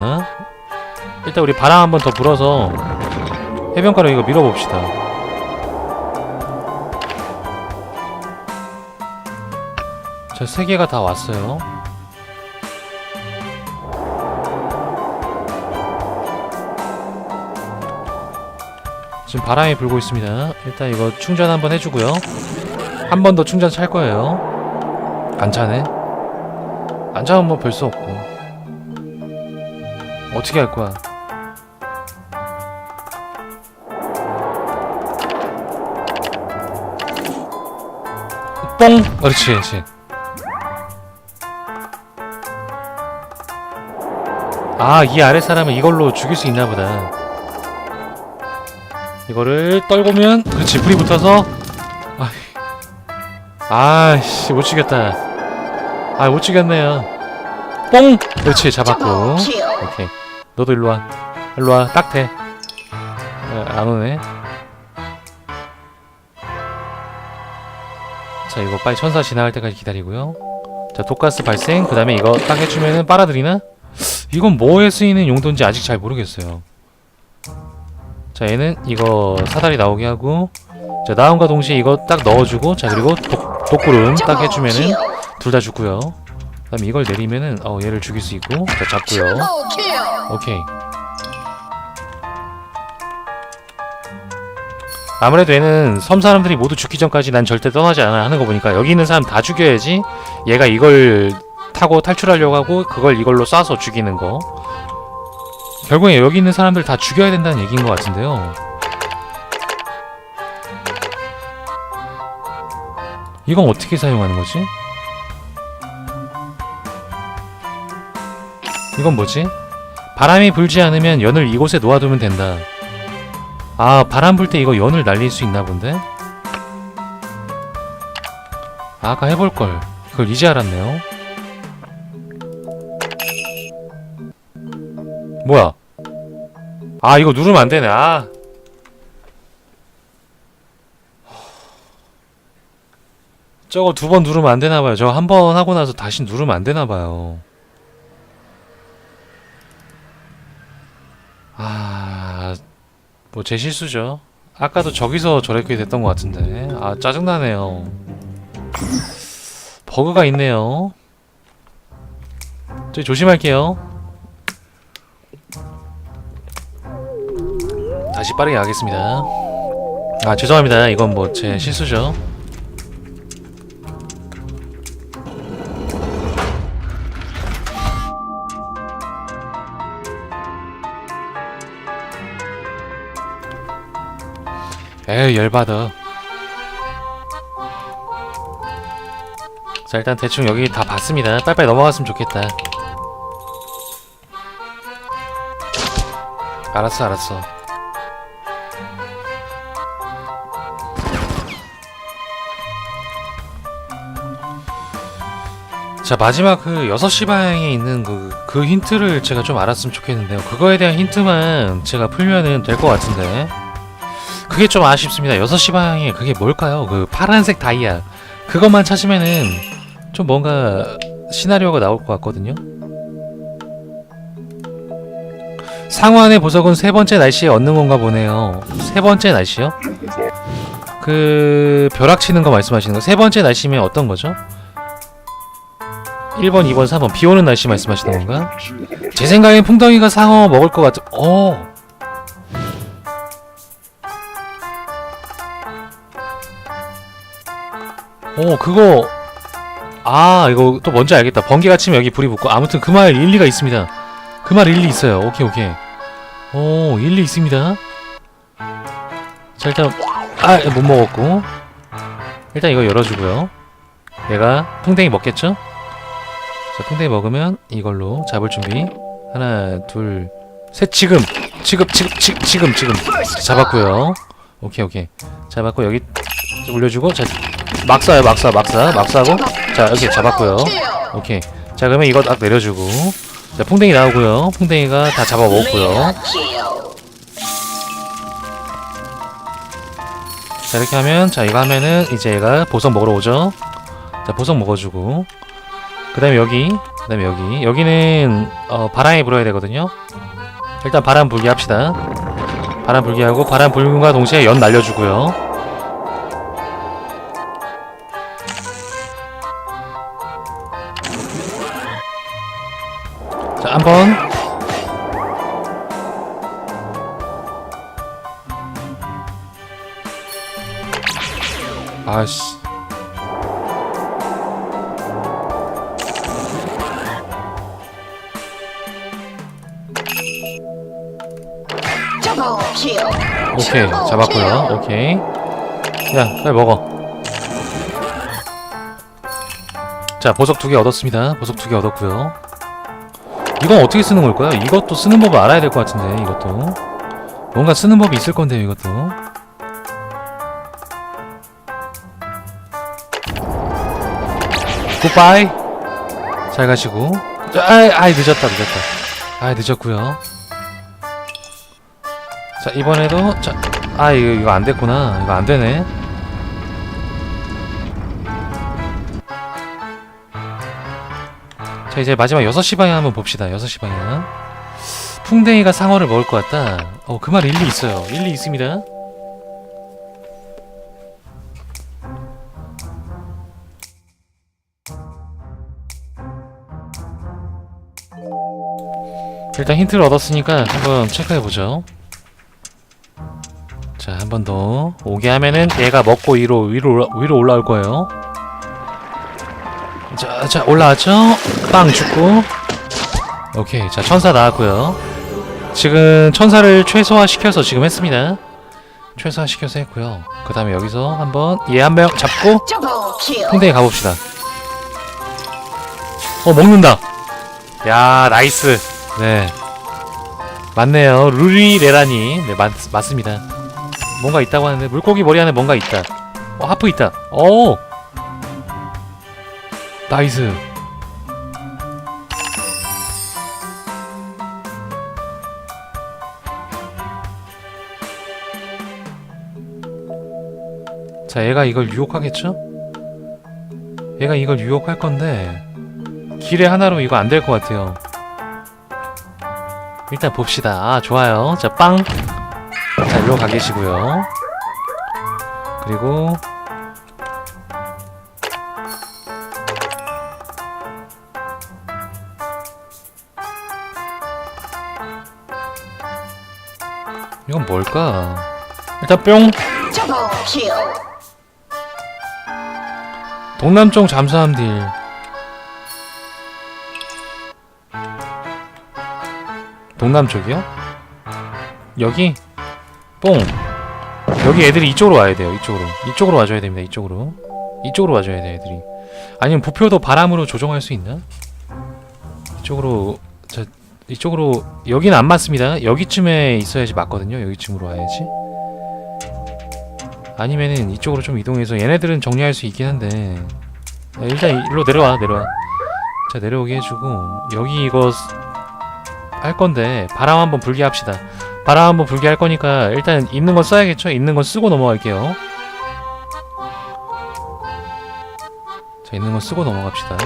어? 일단 우리 바람 한번 더 불어서 해변가로 이거 밀어봅시다. 자, 세 개가 다 왔어요. 지금 바람이 불고 있습니다. 일단 이거 충전 한번 해주고요. 한 번 더 충전 찰 거예요. 안 차네. 안 차면 뭐 별 수 없고. 어떻게 할 거야? 뽕! 그렇지, 그렇지. 아, 이 아래 사람은 이걸로 죽일 수 있나 보다. 이거를 떨구면, 그렇지, 불이 붙어서, 아, 아이씨, 못 죽였다. 아, 못 죽였네요. 뽕! 그렇지, 잡았고. 오케이. 너도 일로 와. 일로 와. 딱 돼. 어, 안 오네. 자, 이거 빨리 천사 지나갈 때까지 기다리고요. 자, 독가스 발생. 그 다음에 이거 딱 해주면은 빨아들이나? 이건 뭐에 쓰이는 용도인지 아직 잘 모르겠어요. 자, 얘는 이거 사다리 나오게 하고, 자, 나온과 동시에 이거 딱 넣어주고, 자, 그리고 독, 독구름 딱 해주면은 둘 다 죽고요. 그 다음에 이걸 내리면은, 어, 얘를 죽일 수 있고, 자, 잡고요. 오케이. 아무래도 얘는 섬 사람들이 모두 죽기 전까지 난 절대 떠나지 않아 하는 거 보니까 여기 있는 사람 다 죽여야지 얘가 이걸 타고 탈출하려고 하고 그걸 이걸로 쏴서 죽이는 거. 결국에 여기 있는 사람들 다 죽여야 된다는 얘기인 것 같은데요. 이건 어떻게 사용하는 거지? 이건 뭐지? 바람이 불지 않으면 연을 이곳에 놓아두면 된다. 아, 바람 불 때 이거 연을 날릴 수 있나 본데? 아, 아까 해볼걸. 그걸 이제 알았네요. 뭐야? 아, 이거 누르면 안 되네. 아. 저거 두 번 누르면 안 되나 봐요. 저거 한번 하고 나서 다시 누르면 안 되나 봐요. 아, 뭐 제 실수죠. 아까도 저기서 저렇게 됐던 것 같은데. 아, 짜증나네요. 버그가 있네요. 저희 조심할게요. 다시 빠르게 가겠습니다. 아, 죄송합니다. 이건 뭐 제 실수죠. 에이 열받아. 자 일단 대충 여기 다 봤습니다. 빨리빨리 넘어갔으면 좋겠다. 알았어 알았어. 자 마지막 그 6시 방향에 있는 그, 그 힌트를 제가 좀 알았으면 좋겠는데요. 그거에 대한 힌트만 제가 풀면은 될 것 같은데 그게 좀 아쉽습니다. 6시 방향에 그게 뭘까요? 그 파란색 다이아. 그것만 찾으면은 좀 뭔가 시나리오가 나올 것 같거든요. 상완의 보석은 세 번째 날씨에 얻는 건가 보네요. 세 번째 날씨요? 그 벼락 치는 거 말씀하시는 거. 세 번째 날씨면 어떤 거죠? 1번, 2번, 3번. 비 오는 날씨 말씀하시는 건가? 제 생각엔 풍덩이가 상어 먹을 것 같은. 어. 어 그거. 아 이거 또 뭔지 알겠다. 번개가 치면 여기 불이 붙고. 아무튼 그 말 일리가 있습니다. 그 말 일리 있어요. 오케이 오케이. 오 일리 있습니다. 자 일단 아못 먹었고. 일단 이거 열어주고요. 얘가 풍뎅이 먹겠죠? 자 풍뎅이 먹으면 이걸로 잡을 준비. 하나 둘 셋 지금! 지금 지금 지금 지금 지금! 잡았고요. 오케이 오케이. 잡았고 여기 올려주고 자 막 쏴요 막 쏴, 막 쏴, 막 쏴고? 자 이렇게 잡았고요. 오케이. 자 그러면 이거 딱 내려주고. 자 풍뎅이 나오고요. 풍뎅이가 다 잡아먹었고요. 자 이렇게 하면 자 이거 하면은 이제 얘가 보석 먹으러 오죠? 자 보석 먹어주고. 그 다음에 여기 그 다음에 여기. 여기는 어, 바람이 불어야 되거든요. 일단 바람 불기 합시다. 바람 불기 하고 바람 불금과 동시에 연 날려주고요 자 한번. 아씨. 오케이 잡았고요. 오케이. 야 빨리 먹어. 자 보석 두 개 얻었습니다. 보석 두 개 얻었고요 이건 어떻게 쓰는 걸까요? 이것도 쓰는 법을 알아야 될 것 같은데 이것도. 뭔가 쓰는 법이 있을 건데요 이것도. 굿바이. 잘 가시고. 자, 아이, 아이 늦었다 늦었다. 아이 늦었고요. 자 이번에도 자, 아 이거 이거 안 됐구나. 이거 안 되네 자 이제 마지막 6시 방향 한번 봅시다. 6시 방향 풍뎅이가 상어를 먹을 것 같다. 어 그 말 일리 있어요. 일리 있습니다. 일단 힌트를 얻었으니까 한번 체크해보죠. 자, 한 번 더. 오게 하면은 얘가 먹고 위로 위로 위로 올라올 거예요. 자, 자 올라왔죠? 빵 죽고. 오케이, 자 천사 나왔고요. 지금 천사를 최소화 시켜서 지금 했습니다. 최소화 시켜서 했고요. 그 다음에 여기서 한번 얘 한 명 잡고. 풍뎅이 가봅시다. 어 먹는다. 야 나이스. 네. 맞네요. 루리 레라니. 네 맞, 맞습니다. 뭔가 있다고 하는데 물고기 머리 안에 뭔가 있다. 어 하프 있다. 오. 나이스. 자, 얘가 이걸 유혹하겠죠? 얘가 이걸 유혹할 건데 길에 하나로 이거 안 될 것 같아요. 일단 봅시다. 아, 좋아요. 자, 빵. 자, 일로 가 계시고요. 그리고 이건 뭘까? 일단 뿅. Double kill. 동남쪽 잠수함 딜. 동남쪽이요? 여기? 뽕. 여기 애들이 이쪽으로 와야 돼요. 이쪽으로. 이쪽으로 와줘야 됩니다. 이쪽으로. 이쪽으로 와줘야 돼, 애들이. 아니면 부표도 바람으로 조정할 수 있나? 이쪽으로, 저, 이쪽으로, 여기는 안 맞습니다. 여기쯤에 있어야지 맞거든요. 여기쯤으로 와야지. 아니면은 이쪽으로 좀 이동해서 얘네들은 정리할 수 있긴 한데. 야, 일단 일로 내려와 내려와. 자 내려오게 해주고. 여기 이거 쓰- 할 건데 바람 한번 불게 합시다. 바람 한번 불게 할 거니까 일단 있는 건 써야겠죠? 있는 건 쓰고 넘어갈게요. 자 있는 건 쓰고 넘어갑시다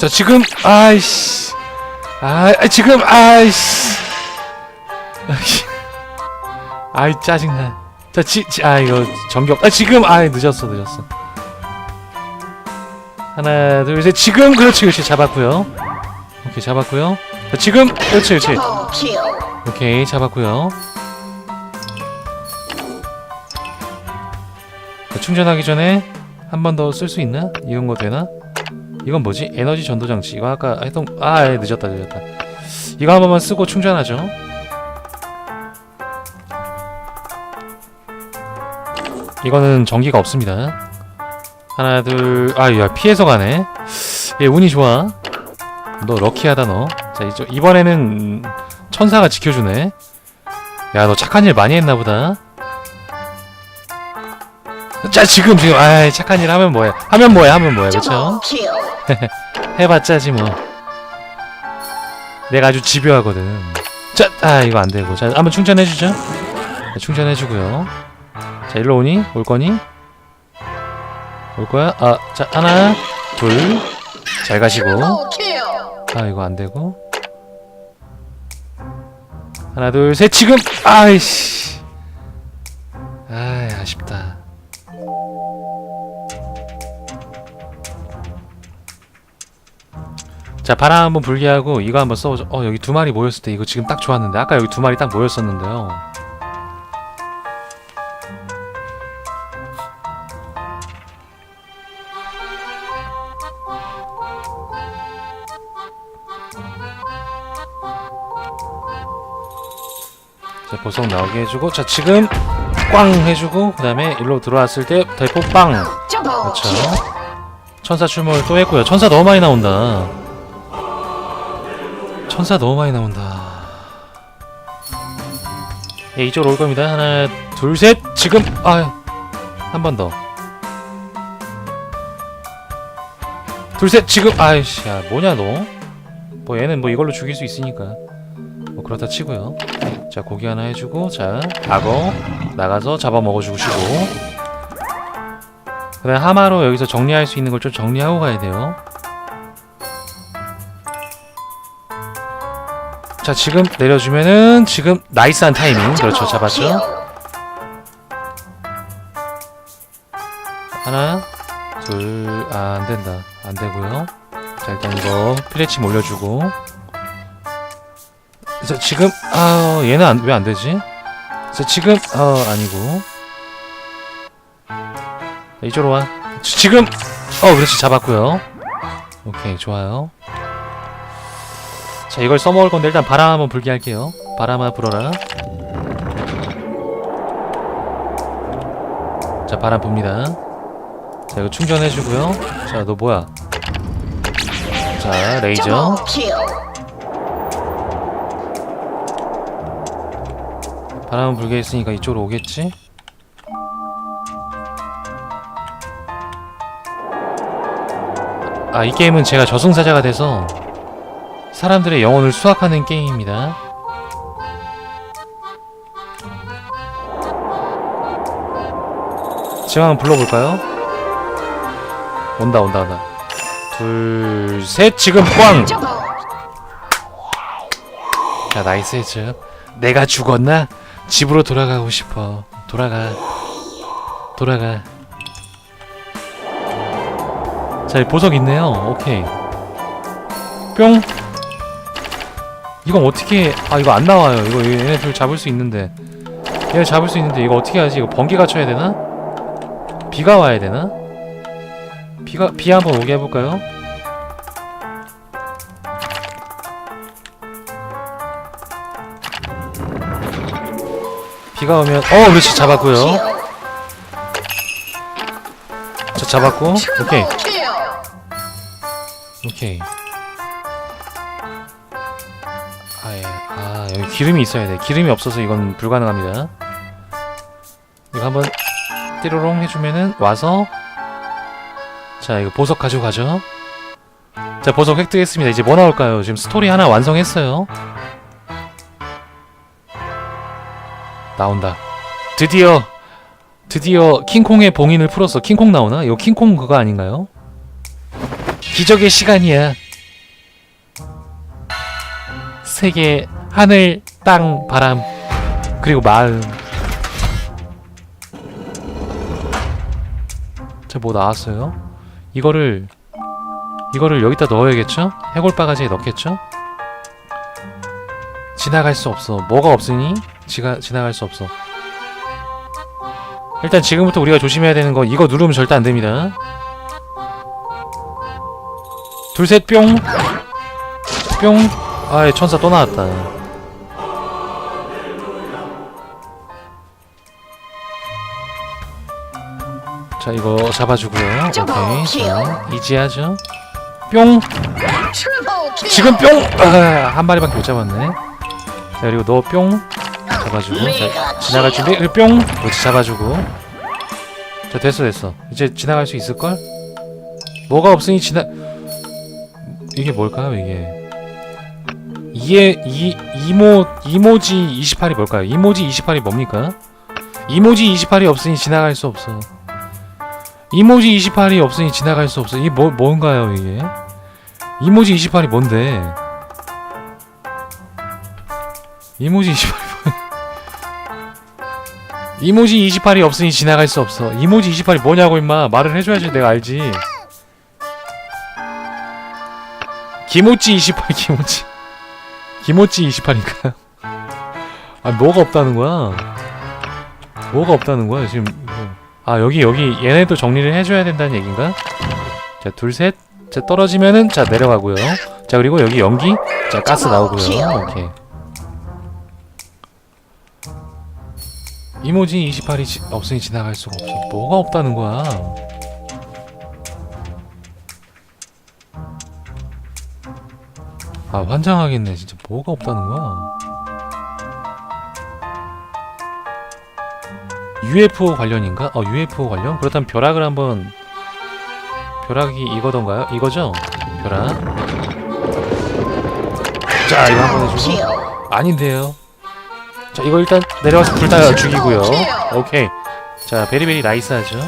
자 지금 아이씨 아 아, 지금 아이씨 아이씨 아이 짜증나. 자, 지, 지, 아 이거 전격. 아 지금 아 늦었어, 늦었어. 하나, 둘, 셋. 지금 그렇지, 그렇지 잡았고요. 오케이 잡았고요. 자, 지금 그렇지, 그렇지. 오케이 잡았고요. 자, 충전하기 전에 한 번 더 쓸 수 있나? 이런 거 되나? 이건 뭐지? 에너지 전도 장치. 이거 아까 했던 아 예, 늦었다, 늦었다. 이거 한 번만 쓰고 충전하죠. 이거는 전기가 없습니다. 하나, 둘, 아, 야, 피해서 가네. 얘 운이 좋아. 너 럭키하다, 너. 자, 이쪽, 이번에는 음, 천사가 지켜주네. 야, 너 착한 일 많이 했나 보다. 자, 지금, 지금, 아이, 착한 일 하면 뭐해. 하면 뭐해, 하면 뭐해, 그쵸? Kill. 해봤자지, 뭐. 내가 아주 집요하거든. 자, 아, 이거 안 되고. 자, 한번 충전해주죠. 자, 충전해주고요. 자, 일로 오니? 올 거니? 올 거야? 아, 자, 하나, 둘, 잘 가시고. 아 이거 안 되고 하나 둘 셋 지금 아이씨 아 아쉽다 자 바람 한번 불게 하고 이거 한번 써보자 어 여기 두 마리 모였을 때 이거 지금 딱 좋았는데 아까 여기 두 마리 딱 모였었는데요. 자 보석 나오게 해주고 자 지금 꽝 해주고 그 다음에 일로 들어왔을 때 대포 빵. 그렇죠. 천사 출몰 또 했고요. 천사 너무 많이 나온다 천사 너무 많이 나온다. 예 이쪽으로 올 겁니다. 하나 둘 셋. 지금. 아한 번 더. 둘 셋. 지금. 아이씨 야 뭐냐 너? 뭐 얘는 뭐 이걸로 죽일 수 있으니까. 뭐 그렇다 치고요. 자 고기 하나 해주고 자 악어 나가서 잡아 먹어주시고. 그 다음 하마로 여기서 정리할 수 있는 걸 좀 정리하고 가야 돼요. 자 지금 내려주면은 지금 나이스한 타이밍 그렇죠 잡았죠. 하나 둘 아 안된다 안되고요. 자 일단 이거 피레치 올려주고 자 지금 아 얘는 왜 안되지? 자 지금 어 아니고 자, 이쪽으로 와. 지- 지금 어 그렇지 잡았고요. 오케이 좋아요. 자 이걸 써먹을 건데 일단 바람 한번 불게 할게요. 바람아 불어라. 자 바람 붑니다. 자 이거 충전해주고요. 자 너 뭐야? 자 레이저. Double kill. 바람 불게 했으니까 이쪽으로 오겠지? 아, 이 게임은 제가 저승사자가 돼서 사람들의 영혼을 수확하는 게임입니다. 지금 한번 불러볼까요? 온다, 온다, 온다. 둘, 셋, 지금 꽝! 자, 나이스 해즈. 내가 죽었나? 집으로 돌아가고 싶어. 돌아가. 돌아가. 자, 보석 있네요. 오케이. 뿅. 이건 어떻게, 아, 이거 안 나와요. 이거 얘네들 잡을 수 있는데. 얘네 잡을 수 있는데, 이거 어떻게 하지? 이거 번개가 쳐야 되나? 비가 와야 되나? 비가, 비 한번 오게 해볼까요? 비가 오면, 어, 그렇지, 잡았고요. 자, 잡았고. 오케이. 오케이. 여기 기름이 있어야 돼. 기름이 없어서 이건 불가능합니다. 이거 한번 띠로롱 해주면은 와서 자, 이거 보석 가지고 가죠. 자, 보석 획득했습니다. 이제 뭐 나올까요? 지금 스토리 하나 완성했어요. 나온다. 드디어 드디어 킹콩의 봉인을 풀었어. 킹콩 나오나? 이거 킹콩 그거 아닌가요? 기적의 시간이야. 세계, 하늘, 땅, 바람, 그리고 마음. 자, 뭐 나왔어요? 이거를 이거를 여기다 넣어야겠죠? 해골 바가지에 넣겠죠? 지나갈 수 없어. 뭐가 없으니 지가 지나갈 수 없어. 일단 지금부터 우리가 조심해야 되는 거 이거 누르면 절대 안 됩니다. 둘 셋 뿅. 뿅. 아이 천사 또 나왔다. 자 이거 잡아주고요. 오케이. 자 이지하죠. 뿅. 지금 뿅. 아, 한 마리밖에 못 잡았네. 자 그리고 너 뿅. 잡아주고. 자 지나갈 준비. 뿅. 그렇지 잡아주고. 자 됐어 됐어. 이제 지나갈 수 있을 걸? 뭐가 없으니 지나. 이게 뭘까요 이게? 이에 이 이모 이모지 28이 뭘까요? 이모지 28이 뭡니까? 이모지 28이 없으니 지나갈 수 없어. 이모지 28이 없으니 지나갈 수 없어. 이게 뭐 뭔가요 이게? 이모지 28이 뭔데? 이모지 28이 뭐 이모지 28이 없으니 지나갈 수 없어. 이모지 28이 뭐냐고 임마 말을 해줘야지 내가 알지. 기모찌 28 기모찌 기모찌 28인가요? 아 뭐가 없다는 거야? 뭐가 없다는 거야 지금? 아 여기 여기 얘네도 정리를 해줘야 된다는 얘긴가? 자 둘 셋. 자 떨어지면은 자 내려가고요. 자 그리고 여기 연기. 자 가스 나오고요. 오케이. 이모지 28이 지, 없으니 지나갈 수가 없어. 뭐가 없다는 거야? 아 환장하겠네 진짜 뭐가 없다는 거야? UFO 관련인가? 어 UFO 관련? 그렇다면 벼락을 한번 벼락이 이거던가요? 이거죠? 벼락 자 이거 한번 해주고. 아닌데요 자 이거 일단 내려와서 불 다 죽이고요 오케이 자 베리베리 나이스하죠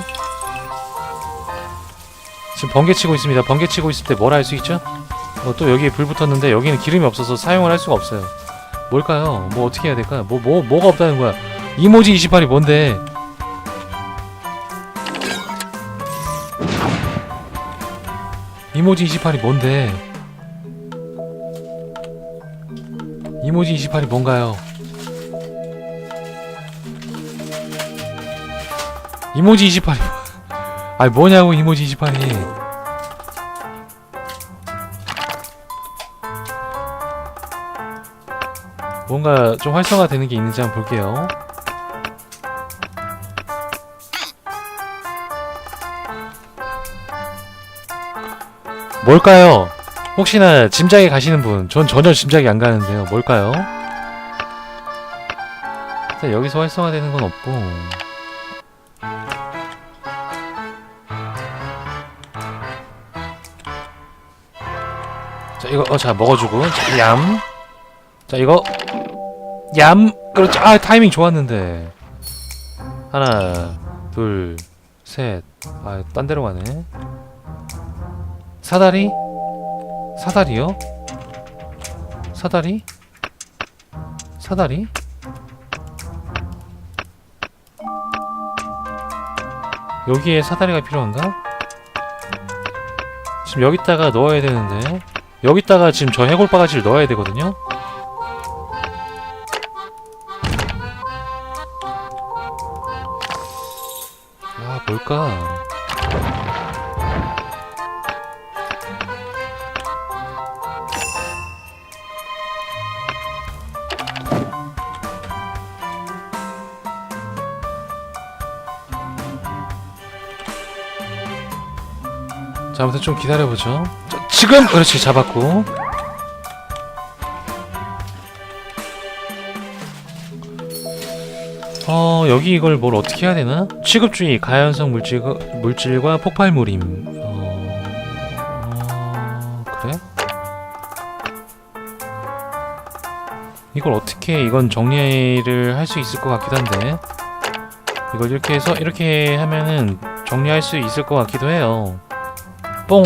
지금 번개 치고 있습니다 번개 치고 있을 때 뭘 할 수 있죠? 어, 또 여기에 불 붙었는데 여기는 기름이 없어서 사용을 할 수가 없어요 뭘까요? 뭐 어떻게 해야 될까요? 뭐, 뭐, 뭐가 없다는 거야 이모지 28이 뭔데? 이모지 28이 뭔데? 이모지 28이 뭔가요? 이모지 28이 아니 뭐냐고 이모지 28이. 뭔가 좀 활성화되는 게 있는지 한번 볼게요 뭘까요? 혹시나 짐작이 가시는 분, 전 전혀 짐작이 안 가는데요. 뭘까요? 일단 여기서 활성화되는 건 없고. 자 이거 어 자 먹어주고 자, 얌. 자 이거 얌. 그렇죠. 아 타이밍 좋았는데. 하나, 둘, 셋. 아딴 데로 가네. 사다리? 사다리요? 사다리? 사다리? 여기에 사다리가 필요한가? 지금 여기다가 넣어야 되는데 여기다가 지금 저 해골 바가지를 넣어야 되거든요? 아 뭘까? 자, 아무튼 좀 기다려보죠. 자, 지금! 그렇지, 잡았고. 어, 여기 이걸 뭘 어떻게 해야 되나? 취급주의, 가연성 물질과, 물질과 폭발물임. 어, 어, 그래? 이걸 어떻게, 이건 정리를 할 수 있을 것 같기도 한데. 이걸 이렇게 해서, 이렇게 하면은 정리할 수 있을 것 같기도 해요. 뽕. 어.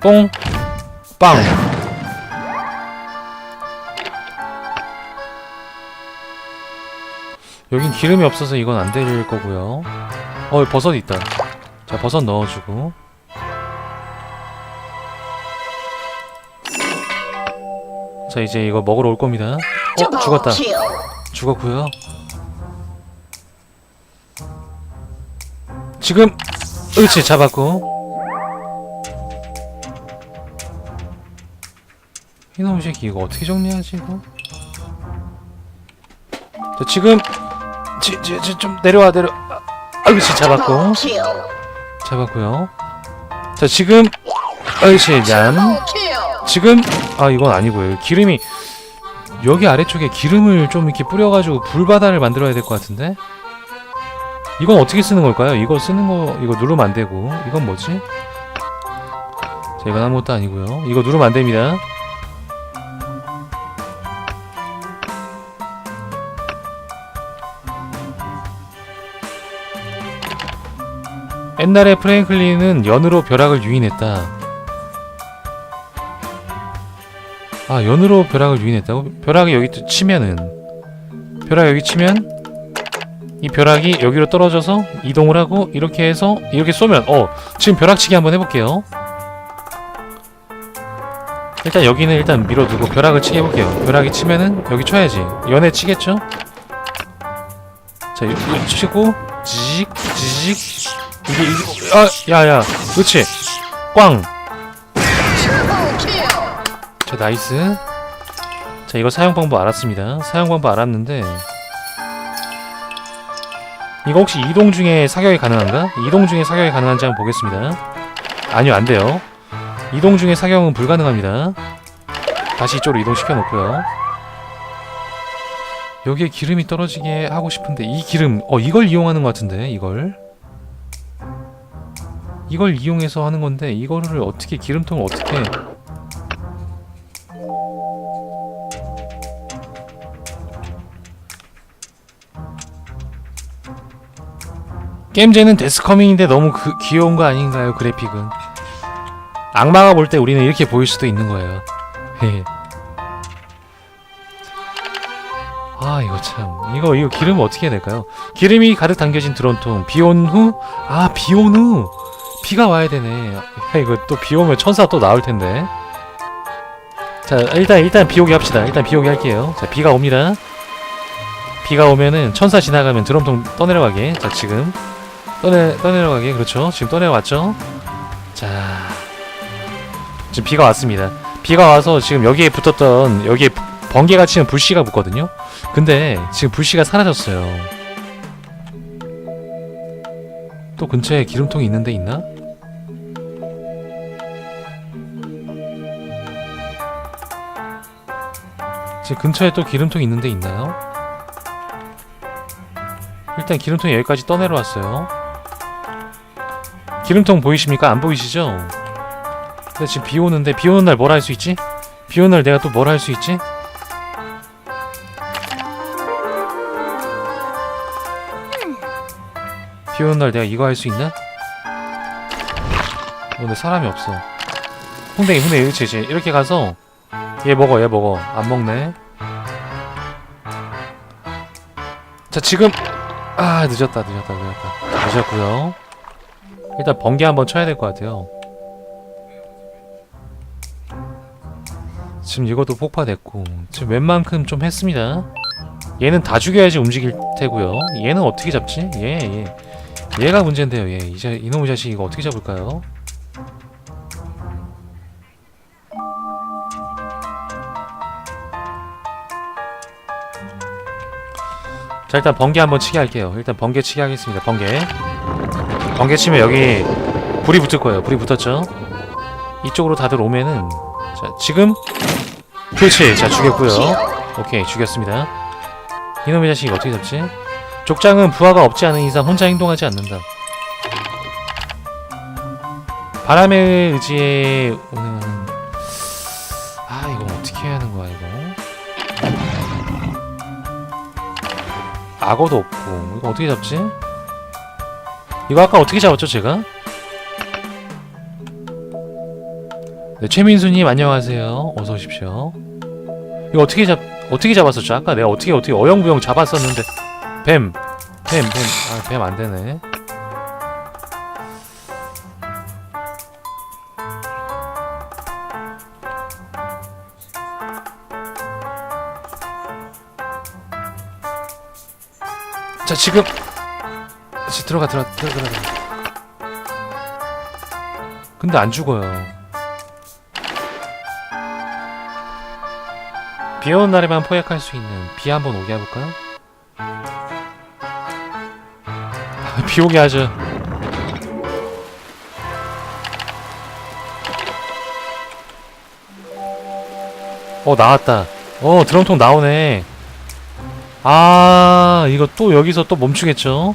뽕. 빵. 여긴 기름이 없어서 이건 안 될 거고요. 어, 버섯 있다. 자, 버섯 넣어주고. 자, 이제 이거 먹으러 올 겁니다. 어, 죽었다. 죽었고요. 지금 그렇지 잡았고 이놈 새끼 이거 어떻게 정리하지 이거? 자 지금 지, 지, 지, 좀 내려와 내려 아, 그렇지 잡았고. 잡았고요. 자 지금 그렇지 얌. 지금 아 이건 아니고요 기름이 여기 아래쪽에 기름을 좀 이렇게 뿌려가지고 불바다를 만들어야 될 것 같은데 이건 어떻게 쓰는 걸까요? 이거 쓰는 거 이거 누르면 안 되고 이건 뭐지? 자 이건 아무것도 아니고요 이거 누르면 안 됩니다 옛날에 프랭클린은 연으로 벼락을 유인했다. 아, 연으로 벼락을 유인했다고? 벼락이 여기 또 치면은 벼락 여기 치면 이 벼락이 여기로 떨어져서 이동을 하고 이렇게 해서 이렇게 쏘면 어 지금 벼락치기 한번 해볼게요. 일단 여기는 일단 밀어두고 벼락을 치게 해볼게요. 벼락이 치면은 여기 쳐야지. 연에 치겠죠? 자, 여기 치고 지직 지직 이게 이게 아 야야 그렇지 꽝. 자 나이스. 자 이거 사용 방법 알았습니다. 사용 방법 알았는데 이거 혹시 이동 중에 사격이 가능한가? 이동 중에 사격이 가능한지 한번 보겠습니다. 아니요 안 돼요. 이동 중에 사격은 불가능합니다. 다시 이쪽으로 이동시켜 놓고요. 여기에 기름이 떨어지게 하고 싶은데 이 기름 어 이걸 이용하는 것 같은데 이걸 이걸 이용해서 하는 건데 이거를 어떻게 기름통을 어떻게 게임제는 데스커밍인데 너무 그, 귀여운 거 아닌가요 그래픽은? 악마가 볼 때 우리는 이렇게 보일 수도 있는 거예요. 헤헤. 아 이거 참. 이거 이거 기름 어떻게 해야 될까요? 기름이 가득 담겨진 드론통. 비 온 후? 아 비 온 후? 비가 와야 되네. 야, 이거 또 비 오면 천사 또 나올 텐데. 자 일단 일단 비 오게 합시다. 일단 비 오게 할게요. 자 비가 옵니다. 비가 오면은 천사 지나가면 드럼통 떠내려가게. 자 지금 떠내 떠내려가게 그렇죠 지금 떠내려왔죠 자 지금 비가 왔습니다 비가 와서 지금 여기에 붙었던 여기에 번개가 치면 불씨가 붙거든요 근데 지금 불씨가 사라졌어요 또 근처에 기름통이 있는데 있나? 지금 근처에 또 기름통이 있는데 있나요? 일단 기름통이 여기까지 떠내려 왔어요. 기름통 보이십니까? 안 보이시죠? 근데 지금 비 오는데 비 오는 날 뭘 할 수 있지? 비 오는 날 내가 또 뭘 할 수 있지? 비 오는 날 내가 이거 할 수 있나? 어, 근데 사람이 없어. 홍댕이 홍댕이 그렇지. 이렇게 가서 얘 먹어 얘 먹어 안 먹네. 자 지금 아 늦었다 늦었다 늦었다 늦었고요 일단 번개 한번 쳐야 될 것 같아요 지금 이것도 폭파됐고 지금 웬만큼 좀 했습니다 얘는 다 죽여야지 움직일 테고요 얘는 어떻게 잡지? 얘, 얘. 얘가 문제인데요 얘. 이 자, 이놈의 자식 이거 어떻게 잡을까요? 자 일단 번개 한번 치게 할게요 일단 번개 치게 하겠습니다 번개 번개 치면 여기 불이 붙을 거예요. 불이 붙었죠? 이쪽으로 다들 오면은 자 지금 그렇지. 자 죽였고요. 오케이 죽였습니다. 이놈의 자식이 어떻게 잡지? 족장은 부하가 없지 않은 이상 혼자 행동하지 않는다. 바람의 의지에 오는 아 이거 어떻게 해야 하는 거야 이거? 악어도 없고 이거 어떻게 잡지? 이거 아까 어떻게 잡았죠 제가? 네 최민수님 안녕하세요. 어서 오십시오. 이거 어떻게 잡 어떻게 잡았었죠? 아까 내가 어떻게 어떻게 어영부영 잡았었는데. 뱀. 뱀 뱀. 아 뱀 안 되네. 자 지금 자, 들어가 들어가 들어가 들어가. 근데 안 죽어요. 비 오는 날에만 포획할 수 있는 비 한번 오게 해볼까요? 비 오게 하죠. 어 나왔다. 어 드럼통 나오네. 아 이거 또 여기서 또 멈추겠죠?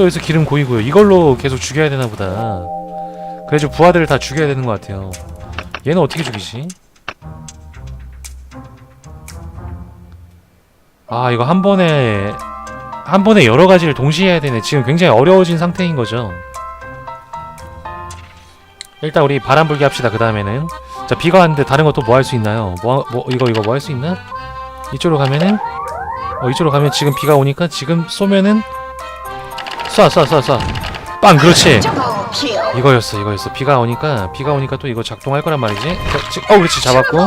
또 여기서 기름 고이고요. 이걸로 계속 죽여야 되나 보다. 그래서 부하들을 다 죽여야 되는 것 같아요. 얘는 어떻게 죽이지? 아 이거 한 번에 한 번에 여러 가지를 동시에 해야 되네. 지금 굉장히 어려워진 상태인 거죠? 일단 우리 바람 불기 합시다 그 다음에는. 자 비가 왔는데 다른 것도 뭐 할 수 있나요? 뭐, 뭐 이거 이거 뭐 할 수 있나? 이쪽으로 가면은 어 이쪽으로 가면 지금 비가 오니까 지금 쏘면은 쏴 쏴 쏴 쏴 빵 그렇지. Double kill. 이거였어 이거였어. 비가 오니까 비가 오니까 또 이거 작동할 거란 말이지. 어 그렇지 잡았고.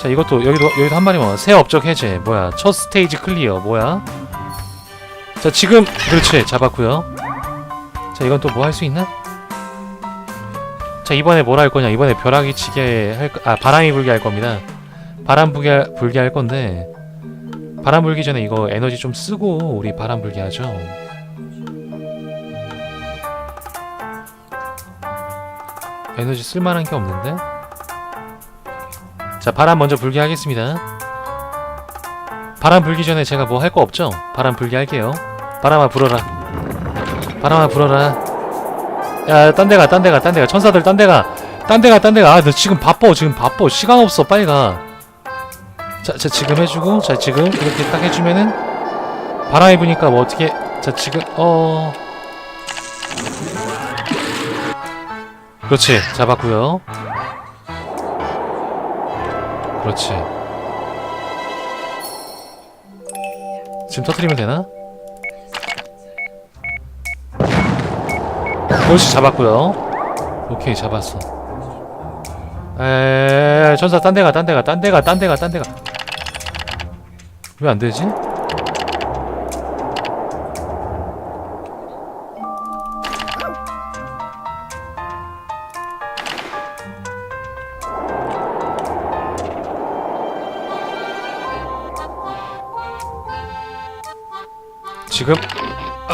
자 이것도 여기도 여기도 한 마리만 새 업적 해제. 뭐야 첫 스테이지 클리어 뭐야? 자 지금 그렇지 잡았고요. 자 이건 또 뭐 할 수 있나? 자 이번에 뭘 할 거냐? 이번에 벼락이 치게 할 아 바람이 불게 할 겁니다. 바람 불게 할- 불게 할 건데 바람 불기 전에 이거 에너지 좀 쓰고 우리 바람 불게 하죠 에너지 쓸만한 게 없는데? 자 바람 먼저 불게 하겠습니다. 바람 불기 전에 제가 뭐 할 거 없죠? 바람 불게 할게요. 바람아 불어라. 바람아 불어라. 야 딴 데가 딴 데가 딴 데가. 천사들 딴 데가. 딴 데가 딴 데가. 아 너 지금 바빠. 지금 바빠. 시간 없어. 빨리 가자 자, 지금 해주고. 자 지금 이렇게 딱 해주면은 바람이 부니까 뭐 어떻게 자 지금 어 그렇지 잡았고요 그렇지. 지금 터트리면 되나? 그렇지 잡았고요. 오케이 잡았어. 에 천사 딴 데가 딴 데가 딴 데가 딴 데가 딴 데가 왜 안 되지?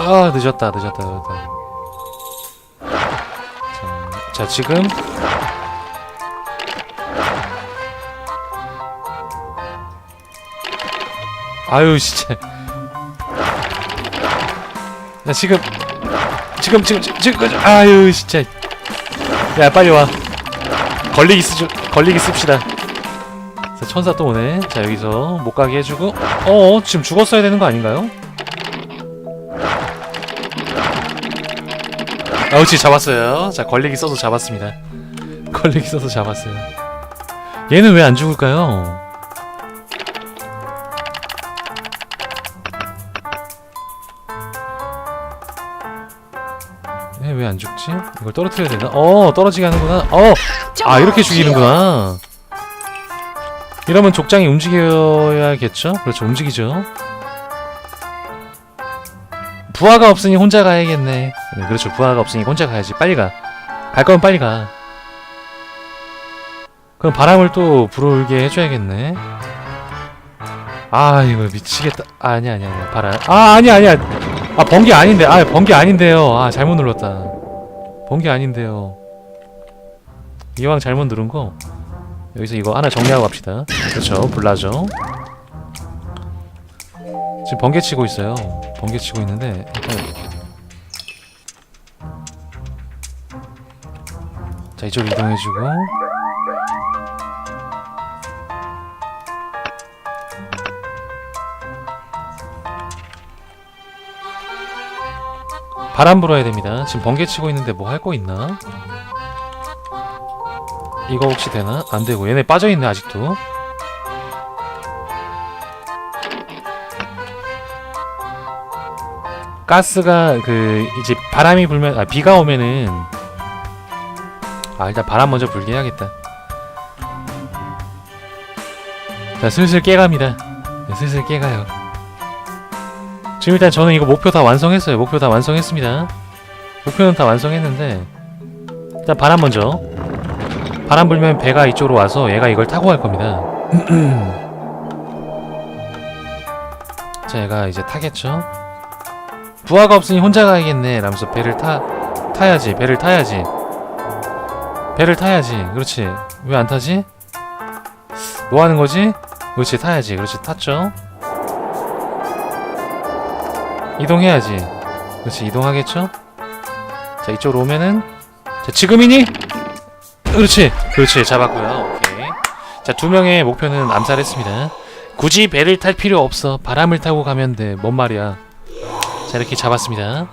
아 늦었다 늦었다 늦었다. 자, 자 지금. 아유 진짜. 야 지금 지금 지금 지금 지금 아유 진짜. 야 빨리 와. 걸리기 쓰죠 걸리기 씁시다. 자 천사 또 오네. 자 여기서 못 가게 해주고. 어 지금 죽었어야 되는 거 아닌가요? 아, 그렇지 잡았어요. 자, 걸리기 써서 잡았습니다. 걸리기 써서 잡았어요. 얘는 왜 안 죽을까요? 얘 왜 안 죽지? 이걸 떨어뜨려야 되나? 어, 떨어지게 하는구나. 어, 아 이렇게 죽이는구나. 이러면 족장이 움직여야겠죠? 그렇죠, 움직이죠. 부하가 없으니 혼자 가야겠네. 네, 그렇죠. 부하가 없으니 혼자 가야지. 빨리 가. 갈 거면 빨리 가. 그럼 바람을 또 불어올게 해줘야겠네. 아 이거 미치겠다. 아, 아니야 아니야 아니야 바람. 아 아니야 아니야. 아 번개 아닌데. 아 번개 아닌데요. 아 잘못 눌렀다. 번개 아닌데요. 이왕 잘못 누른 거 여기서 이거 하나 정리하고 갑시다. 그렇죠. 불나죠. 지금 번개 치고 있어요. 번개 치고 있는데 일단 자 이쪽으로 이동해주고 바람 불어야 됩니다. 지금 번개 치고 있는데 뭐 할 거 있나? 이거 혹시 되나? 안 되고 얘네 빠져 있네 아직도. 가스가 그 이제 바람이 불면 아 비가 오면은 아 일단 바람 먼저 불게 해야겠다. 자 슬슬 깨갑니다. 네, 슬슬 깨가요. 지금 일단 저는 이거 목표 다 완성했어요. 목표 다 완성했습니다. 목표는 다 완성했는데 일단 바람 먼저 바람 불면 배가 이쪽으로 와서 얘가 이걸 타고 갈 겁니다. 자 얘가 이제 타겠죠. 부하가 없으니 혼자 가야겠네 라면서 배를 타 타야지 배를 타야지 배를 타야지. 그렇지. 왜 안 타지? 뭐 하는 거지? 그렇지 타야지. 그렇지 탔죠? 이동해야지. 그렇지 이동하겠죠? 자 이쪽으로 오면은 자 지금이니? 그렇지. 그렇지 잡았고요. 오케이. 자 두 명의 목표는 암살했습니다. 굳이 배를 탈 필요 없어. 바람을 타고 가면 돼 뭔 말이야? 자 이렇게 잡았습니다